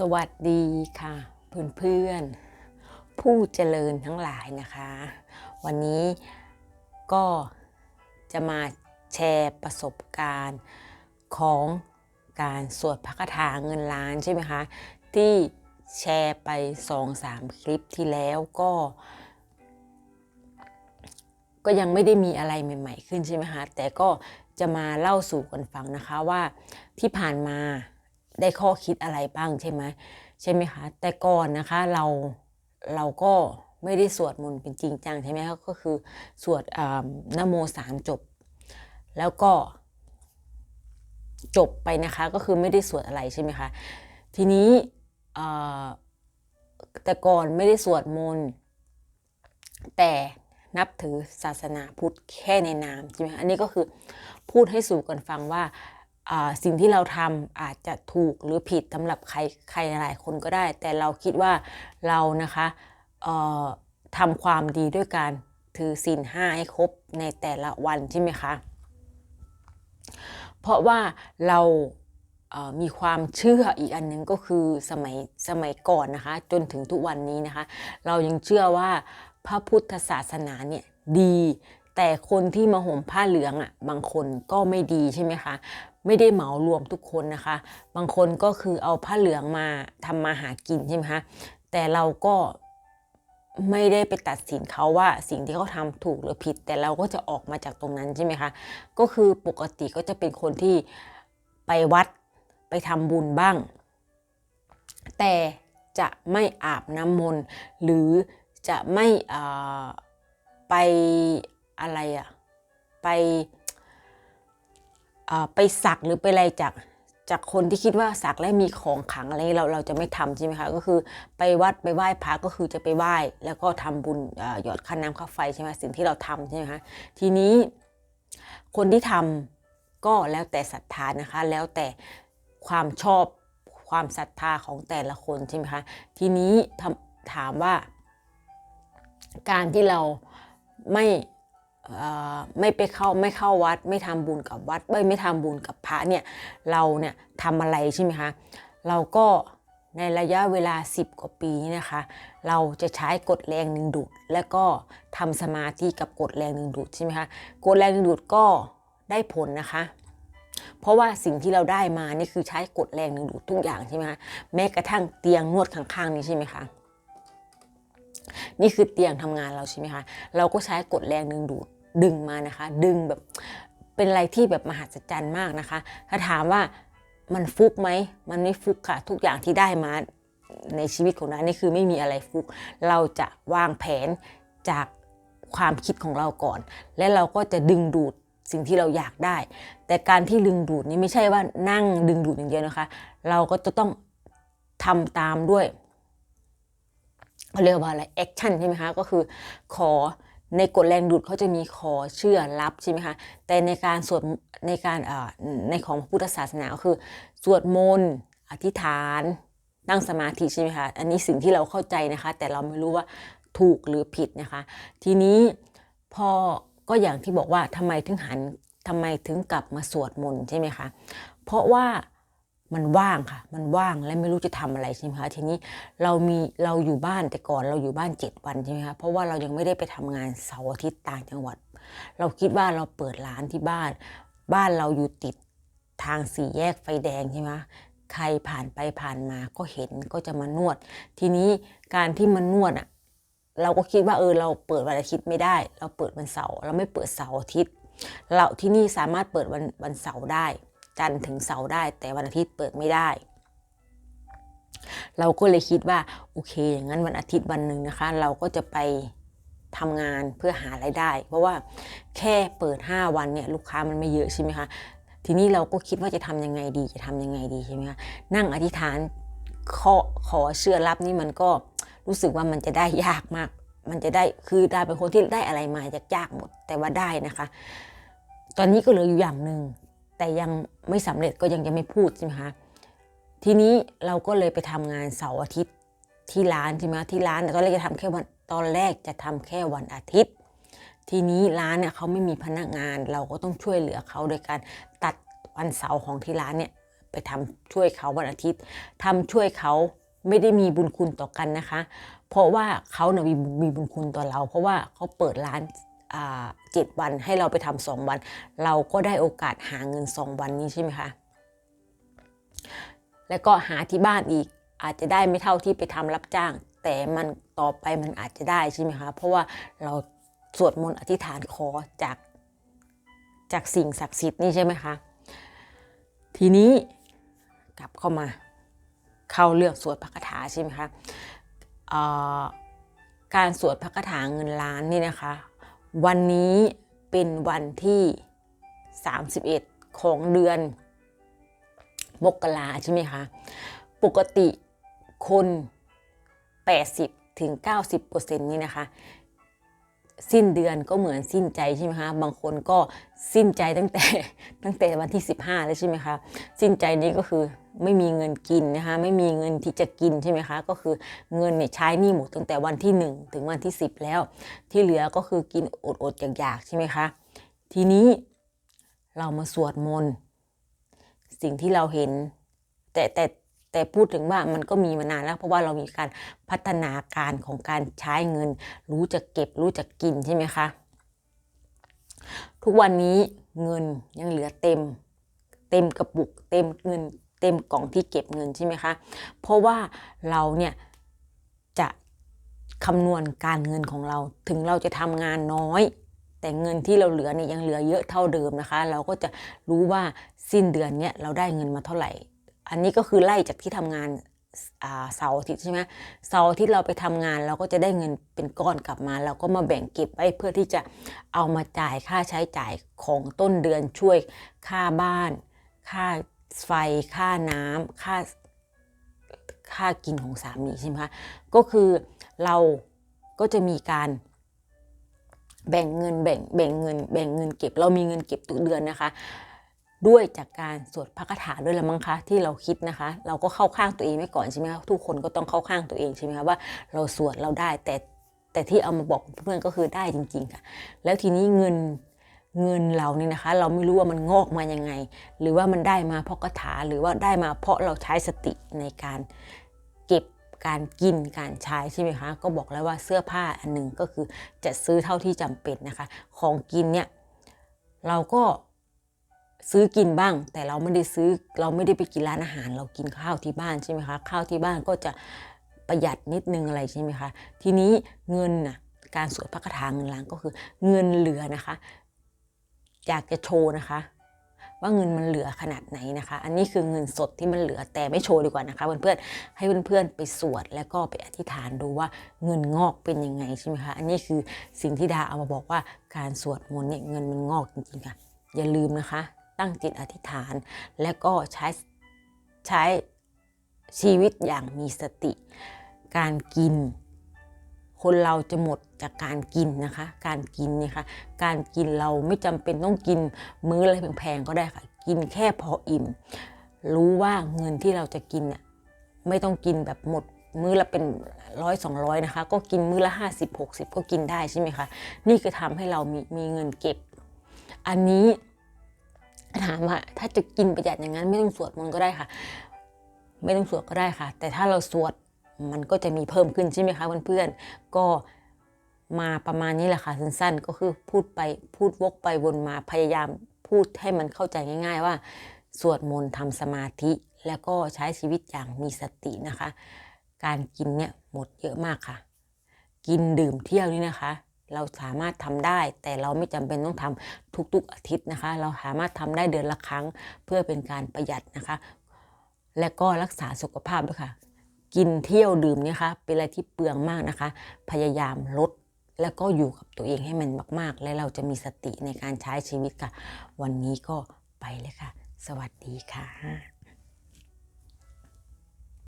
สวัสดีค่ะ เพื่อนๆ ผู้เจริญทั้งหลายนะคะ วันนี้ก็จะมาแชร์ประสบการณ์ของการสวดพระคาถาเงินล้านใช่ไหมคะ ที่แชร์ไป2-3คลิปที่แล้วก็ ก็ยังไม่ได้มีอะไรใหม่ ๆ ขึ้นใช่ไหมคะ แต่ก็จะมาเล่าสู่กันฟังนะคะว่าที่ผ่านมา ได้ข้อคิดอะไรบ้างใช่ไหมใช่ไหมคะ แต่ก่อนนะคะเราเราก็ไม่ได้สวดมนต์เป็นจริงจังใช่ไหมคะก็คือสวดอ่านโมสามจบ แล้วก็จบไปนะคะก็คือไม่ได้สวดอะไรใช่ไหมคะทีนี้แต่ก่อนไม่ได้สวดมนต์แต่นับถือศาสนาพุทธแค่ในนามใช่ไหมอันนี้ก็คือพูดให้สู่กันฟังว่า สิ่งที่เราทำอาจจะถูกหรือผิดสำหรับใครใครหลายคนก็ได้ แต่เราคิดว่าเรานะคะทำความดีด้วยการถือศีลห้าให้ครบในแต่ละวันใช่ไหมคะเพราะว่าเราเอ่อมีความเชื่ออีกอันหนึงก็คือสมัยสมัยก่อนนะคะ จนถึงทุกวันนี้นะคะ เรายังเชื่อว่าพระพุทธศาสนาเนี่ยดี แต่คนที่มาห่มผ้าเหลืองอะบางคนก็ไม่ดีใช่ไหมคะ ไม่ได้เหมารวมทุกคนนะคะ บางคนก็คือเอาผ้าเหลืองมาทำมาหากินใช่ไหมคะแต่เราก็ไม่ได้ไปตัดสินเขาว่าสิ่งที่เขาทำถูกหรือผิด แต่เราก็จะออกมาจากตรงนั้นใช่ไหมคะก็คือปกติก็จะเป็นคนที่ไปวัดไปทำบุญบ้าง แต่จะไม่อาบน้ำมนต์หรือจะไม่ไป อะไรอะไปอ่ไปสักหรือไปอะไรจากจากคนที่คิดว่าสักแล้วมีของขังอะไรเราเราจะไม่ทำใช่ไหมคะก็คือไปวัดไปไหว้พระก็คือจะไปไหว้ แล้วก็ทำบุญหยอดค่าน้ำค่าไฟใช่ไหมสิ่งที่เราทำใช่ไหมคะทีนี้คนที่ทำก็แล้วแต่ศรัทธานะคะ แล้วแต่ความชอบความศรัทธาของแต่ละคนใช่ไหมคะทีนี้ถามว่า การที่เราไม่ ไม่ไปเข้าไม่เข้าวัด ไม่ทำบุญกับวัดไม่ไม่ทำบุญกับพระเนี่ยเราเนี่ยทำอะไรใช่ไหมคะเราก็ในระยะเวลา 10 กว่าปีนี้นะคะ เราจะใช้กฎแรงดึงดูด และก็ทำสมาธิกับกฎแรงดึงดูดใช่ไหมคะกฎแรงดึงดูดก็ได้ผลนะคะ เพราะว่าสิ่งที่เราได้มานี่คือใช้กฎแรงดึงดูดทุกอย่างใช่ไหมคะแม้กระทั่งเตียงนวดข้างๆนี้ใช่ไหมคะนี่คือเตียงทำงานเราใช่ไหมคะ เราก็ใช้กดแรงดึงดูด ดึงมานะคะ ดึงแบบเป็นอะไรที่แบบมหัศจรรย์มากนะคะ ถ้าถามว่ามันฟุกไหม มันไม่ฟุกค่ะ ทุกอย่างที่ได้มาในชีวิตของเรานี่คือไม่มีอะไรฟุก เราจะวางแผนจากความคิดของเราก่อน และเราก็จะดึงดูดสิ่งที่เราอยากได้ แต่การที่ดึงดูดนี่ไม่ใช่ว่านั่งดึงดูดอย่างเดียวนะคะ เราก็จะต้องทำตามด้วยเขาเรียกว่าอะไรแอคชั่นใช่ไหมคะ ก็คือขอ ในกฎแรงดูดเขาจะมีขอเชื่อรับใช่ไหมคะ แต่ในการสวดในการในของพุทธศาสนาก็คือ สวดมนต์อธิษฐานนั่งสมาธิใช่ไหมคะ อันนี้สิ่งที่เราเข้าใจนะคะ แต่เราไม่รู้ว่าถูกหรือผิดนะคะ ทีนี้พอก็อย่างที่บอกว่าทำไมถึงหันทำไมถึงกลับมาสวดมนต์ใช่ไหมคะ เพราะว่า มันว่างค่ะ มันว่างและไม่รู้จะทำอะไรใช่ไหมคะทีนี้เรามีเราอยู่บ้านแต่ก่อนเราอยู่บ้าน 7 วันใช่ไหมคะเพราะว่าเรายังไม่ได้ไปทำงานเสาร์อาทิตย์ต่างจังหวัด เราคิดว่าเราเปิดร้านที่บ้าน บ้านเราอยู่ติดทางสี่แยกไฟแดงใช่ไหมใครผ่านไปผ่านมาก็เห็นก็จะมานวด ทีนี้การที่มันนวดอะเราก็คิดว่าเออเราเปิดวันอาทิตย์ไม่ได้ เราเปิดวันเสาร์เราไม่เปิดเสาร์อาทิตย์ เราที่นี่สามารถเปิดวันวันเสาร์ได้ จันทร์ถึงเสาร์ได้ แต่วันอาทิตย์เปิดไม่ได้ เราก็เลยคิดว่าโอเค อย่างนั้นวันอาทิตย์วันหนึ่งนะคะ เราก็จะไปทำงานเพื่อหารายได้ เพราะว่าแค่เปิด 5 วันเนี่ยลูกค้ามันไม่เยอะใช่ไหมคะทีนี้เราก็คิดว่าจะทำยังไงดีจะทำยังไงดีใช่ไหมคะนั่งอธิษฐานขอขอเชื่อรับนี่มันก็รู้สึกว่ามันจะได้ยากมาก มันจะได้คือไดาเป็นคนที่ได้อะไรมายากๆหมด แต่ว่าได้นะคะ ตอนนี้ก็เหลืออยู่อย่างหนึ่ง แต่ยังไม่สำเร็จก็ยังจะไม่พูดใช่ไหมคะทีนี้เราก็เลยไปทำงานเสาร์อาทิตย์ที่ร้านใช่ไหมที่ร้านแต่ตอนแรกจะทำแค่วันตอนแรกจะทำแค่วันอาทิตย์ ทีนี้ร้านเนี่ยเขาไม่มีพนักงาน เราก็ต้องช่วยเหลือเขาโดยการตัดวันเสาร์ของที่ร้านเนี่ยไปไปทำช่วยเขาวันอาทิตย์ทำช่วยเขาไม่ได้มีบุญคุณต่อกันนะคะ เพราะว่าเขาเนี่ยมีมีบุญคุณต่อเรา เพราะว่าเขาเปิดร้าน เจ็ดวันให้เราไปทำสองวัน เราก็ได้โอกาสหาเงินสองวันนี้ใช่ไหมคะแล้วก็หาที่บ้านอีกอาจจะได้ไม่เท่าที่ไปทำรับจ้าง แต่มันต่อไปมันอาจจะได้ใช่ไหมคะเพราะว่าเราสวดมนต์อธิษฐานขอจากจากสิ่งศักดิ์สิทธิ์นี่ใช่ไหมคะทีนี้กลับเข้ามาเข้าเรื่องสวดพระคาถาใช่ไหมคะการสวดพระคาถาเงินล้านนี่นะคะ วันนี้เป็นวันที่ 31 ของเดือน มกราใช่ไหมคะ ปกติคน 80ถึง90%นี่นะคะ สิ้นเดือนก็เหมือนสิ้นใจใช่ไหมคะบางคนก็สิ้นใจตั้งแต่ตั้งแต่วันที่ 15 แล้วใช่ไหมคะสิ้นใจนี้ก็คือไม่มีเงินกินนะคะไม่มีเงินที่จะกินใช่ไหมคะก็คือเงินเนี่ยใช้หนี่หมดตั้งแต่วันที่ 1 ถึงวันที่ 10 แล้ว ที่เหลือก็คือกินอดๆอยากๆใช่ไหมคะทีนี้เรามาสวดมนต์สิ่งที่เราเห็น แต่แต่ แต่พูดถึงว่ามันก็มีมานานแล้ว เพราะว่าเรามีการพัฒนาการของการใช้เงิน รู้จักเก็บรู้จักกินใช่ไหมคะทุกวันนี้เงินยังเหลือเต็ม เต็มกระปุก เต็มเงิน เต็มกล่องที่เก็บเงินใช่ไหมคะเพราะว่าเราเนี่ยจะคำนวณการเงินของเราถึงเราจะทำงานน้อยแต่เงินที่เราเหลือเนี่ยยังเหลือเยอะเท่าเดิมนะคะ เราก็จะรู้ว่าสิ้นเดือนเนี่ยเราได้เงินมาเท่าไหร่ อันนี้ก็คือไล่จากที่ทำงานเสาร์อาทิตย์ใช่ไหมเสาร์อาทิตย์เราไปทำงานเราก็จะได้เงินเป็นก้อนกลับมา เราก็มาแบ่งเก็บไว้เพื่อที่จะเอามาจ่ายค่าใช้จ่ายของต้นเดือนช่วยค่าบ้าน ค่าไฟค่าน้ำค่าค่ากินของสามีใช่ไหมคะก็คือเราก็จะมีการแบ่งเงินแบ่งแบ่งเงินแบ่งเงินเก็บ เรามีเงินเก็บทุกเดือนนะคะ ด้วยจากการสวดพระคาถาด้วยละมั้งคะที่เราคิดนะคะ เราก็เข้าข้างตัวเองไว้ก่อนใช่ไหมคะทุกคนก็ต้องเข้าข้างตัวเองใช่ไหมคะว่าเราสวดเราได้แต่แต่ที่เอามาบอกเพื่อนก็คือได้จริงๆค่ะ แล้วทีนี้เงินเงินเราเนี่ยนะคะ เราไม่รู้ว่ามันงอกมายังไง หรือว่ามันได้มาเพราะคาถาหรือว่าได้มาเพราะเราใช้สติในการเก็บการกินการใช้ใช่ไหมคะ ก็บอกแล้วว่าเสื้อผ้าอันหนึ่งก็คือจะซื้อเท่าที่จำเป็นนะคะ ของกินเนี่ยเราก็ ซื้อกินบ้าง แต่เราไม่ได้ซื้อเราไม่ได้ไปกินร้านอาหาร เรากินข้าวที่บ้านใช่ไหมคะข้าวที่บ้านก็จะประหยัดนิดนึงอะไรใช่ไหมคะทีนี้เงินน่ะการสวดพระคาถาเงินล้านก็คือเงินเหลือนะคะ อยากจะโชว์นะคะ ว่าเงินมันเหลือขนาดไหนนะคะ อันนี้คือเงินสดที่มันเหลือแต่ไม่โชว์ดีกว่านะคะเพื่อนๆให้เพื่อนๆไปสวดแล้วก็ไปอธิษฐานดูว่าเงินงอกเป็นยังไงใช่ไหมคะอันนี้คือสิ่งที่ดาเอามาบอกว่าการสวดมนต์เนี่ยเงินมันงอกจริงๆค่ะอย่าลืมนะคะ ตั้งจิตอธิษฐาน แล้วก็ใช้ใช้ชีวิตอย่างมีสติ การกิน คนเราจะหมดจากการกินนะคะ การกินเนี่ยค่ะการกินเราไม่จำเป็นต้องกินมื้ออะไรแพงๆก็ได้ค่ะ กินแค่พออิ่ม รู้ว่าเงินที่เราจะกินน่ะไม่ต้องกินแบบหมดมื้อละเป็นร้อยสองร้อยนะคะ ก็กินมื้อละห้าสิบหกสิบก็กินได้ใช่ไหมคะ นี่คือทำให้เรามีมีเงินเก็บ อันนี้ ถามว่าถ้าจะกินประหยัดอย่างนั้นไม่ต้องสวดมนต์ก็ได้ค่ะ ไม่ต้องสวดก็ได้ค่ะ แต่ถ้าเราสวดมันก็จะมีเพิ่มขึ้นใช่ไหมคะเพื่อนๆก็มาประมาณนี้แหละค่ะสั้นๆ ก็คือพูดไปพูดวกไปวนมาพยายามพูดให้มันเข้าใจง่าย ๆ ว่า สวดมนต์ทำสมาธิแล้วก็ใช้ชีวิตอย่างมีสตินะคะ การกินเนี่ยหมดเยอะมากค่ะ กินดื่มเที่ยวนี่นะคะ เราสามารถทำได้ แต่เราไม่จำเป็นต้องทำทุกๆอาทิตย์นะคะ เราสามารถทำได้เดือนละครั้งเพื่อเป็นการประหยัดนะคะ และก็รักษาสุขภาพด้วยค่ะ กินเที่ยวดื่มเนี่ยค่ะเป็นอะไรที่เปลืองมากนะคะ พยายามลดแล้วก็อยู่กับตัวเองให้มันมาก ๆ และเราจะมีสติในการใช้ชีวิตค่ะ วันนี้ก็ไปเลยค่ะ สวัสดีค่ะ